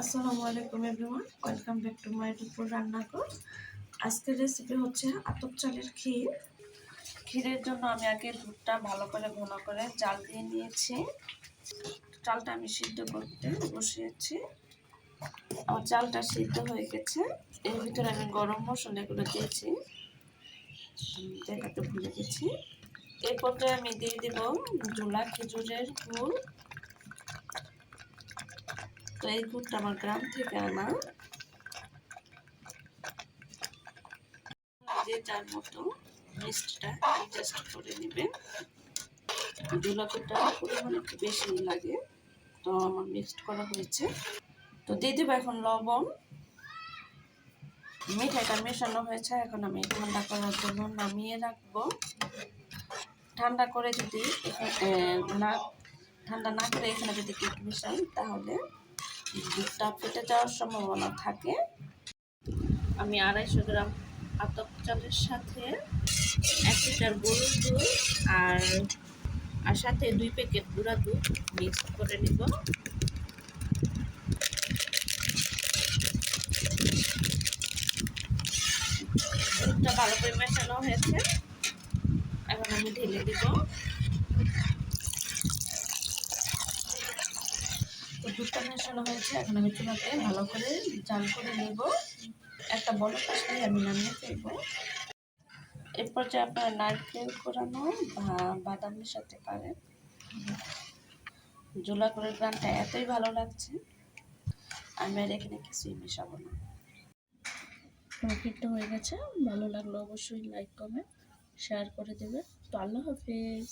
আসসালামু আলাইকুম everyone, welcome back to my Dupur Rannaghar. আজকের রেসিপি হচ্ছে আতপ চালের ক্ষীর। ক্ষীরের জন্য আমি আগে দুধটা ভালো করে ঘন করে জাল দিয়ে নিয়েছি। চালটা আমি সিদ্ধ করতে বসিয়েছি। আমার চালটা সিদ্ধ হয়ে গেছে। এর ভিতরে আমি গরম মশলা মশলাগুলো দিয়েছি। দেখাতে ভুলে গেছি। এই পর্যায়ে আমি দিয়ে দিব জোলা খেজুরের গুড়। তো এই গুড়টা আমার গ্রাম থেকে আনা। যে যার মতো মিষ্টিটা অ্যাডজাস্ট করে নেবেন। গোলাপিটা পরিমাণ একটু বেশি লাগে, তো আমার মিক্সড করা হয়েছে। তো দিয়ে দেবো এখন লবণ। মিঠাইটা মেশানো হয়েছে, এখন আমি ঠান্ডা করার জন্য নামিয়ে রাখব। ঠান্ডা করে যদি না, ঠান্ডা না করে এখানে যদি কেক মিশাই তাহলে দুধটা ফেটে যাওয়ার সম্ভাবনা থাকে। আমি আড়াইশো গ্রাম আতপ চালের সাথে এক লিটার গরুর দুধ আর আর সাথে দুই প্যাকেট গুঁড়া দুধ মিক্স করে নিব। দুধটা ভালো করে মেশানো হয়েছে। এখন আমি ঢেলে দিব। তো দুধটা মেশানো হয়েছে। এখন আমি চুলাতে ভালো করে জাল করে নেব। একটা বড় পাশে আমি নামিয়ে ফেলব। এরপর যে আপনার নারকেল কোরানো বা বাদাম মেশাতে পারেন। জোলা করে গানটা এতই ভালো লাগছে। আমি আর এখানে কিছুই মেশাবো না। কমপ্লিটটা হয়ে গেছে। ভালো লাগল অবশ্যই লাইক কমেন্ট শেয়ার করে দেবে তো আল্লাহ হাফেজ।